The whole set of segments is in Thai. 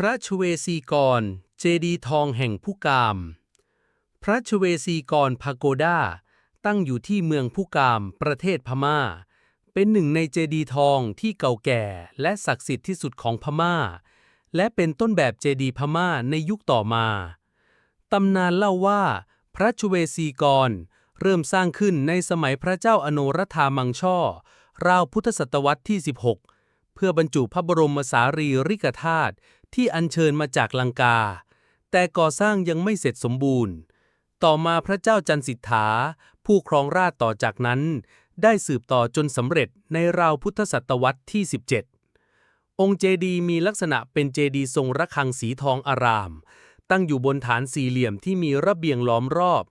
พระชเวสีกร เจดีทองแห่งผู้กาม พระชเวสีกรพาโกดาตั้งอยู่ที่เมืองผู้กาม ประเทศพม่า เป็นหนึ่งในเจดีทองที่เก่าแก่และศักดิ์สิทธิ์ที่สุดของพม่า และเป็นต้นแบบเจดีพม่าในยุคต่อมา ตำนานเล่าว่า พระชเวสีกร เริ่มสร้างขึ้นในสมัยพระเจ้าอโนรธามังช่อ ราวพุทธศตวรรษที่ 16 เพื่อบรรจุพระบรมสารีริกธาตุ ที่อัญเชิญมาจากลังกา แต่ก่อสร้างยังไม่เสร็จสมบูรณ์ ต่อมาพระเจ้าจันสิทธา ผู้ครองราชต่อจากนั้น ได้สืบต่อจนสำเร็จในราวพุทธศตวรรษที่ 17 องค์เจดีย์มีลักษณะเป็นเจดีย์ทรงระฆังสีทองอาราม ตั้งอยู่บนฐานสี่เหลี่ยมที่มีระเบียงล้อมรอบ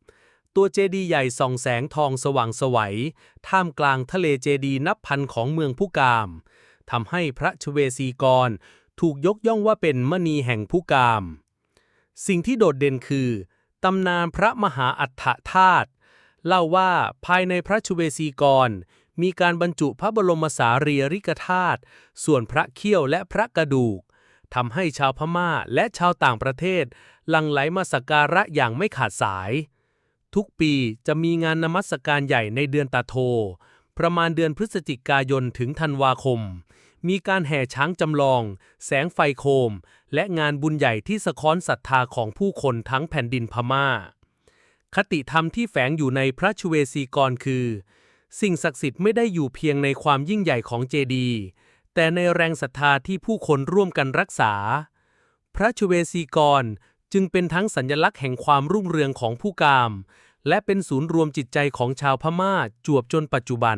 ตัวเจดีย์ใหญ่ส่องแสงทองสว่างไสวัย ท่ามกลางทะเลเจดีย์นับพันของเมืองผู้กามทำให้พระชเวสีกร ถูกยกย่องว่าเป็นมณีแห่งผู้กาม สิ่งที่โดดเด่นคือตำนานพระมหาอัฏฐธาตุเล่าว่าภายในพระชเวสีกร มีการบรรจุพระบรมสารีริกธาตุส่วนพระเขี้ยวและพระกระดูกทำให้ชาวพม่าและชาวต่างประเทศหลั่งไหลมาสักการะอย่างไม่ขาดสาย ทุกปีจะมีงานนมัสการใหญ่ในเดือนตาโท ประมาณเดือนพฤศจิกายนถึงธันวาคม มีการแห่ช้างจำลอง แสงไฟโคม และงานบุญใหญ่ที่สะท้อนศรัทธาของผู้คนทั้งแผ่นดินพม่า คติธรรมที่แฝงอยู่ในพระชเวสีกรคือ สิ่งศักดิ์สิทธิ์ไม่ได้อยู่เพียงในความยิ่งใหญ่ของเจดีย์แต่ในแรงศรัทธาที่ผู้คนร่วมกันรักษา พระชเวสีกรจึงเป็นทั้งสัญลักษณ์แห่งความรุ่งเรืองของผู้กาม และเป็นศูนย์รวมจิตใจของชาวพม่าจวบจนปัจจุบัน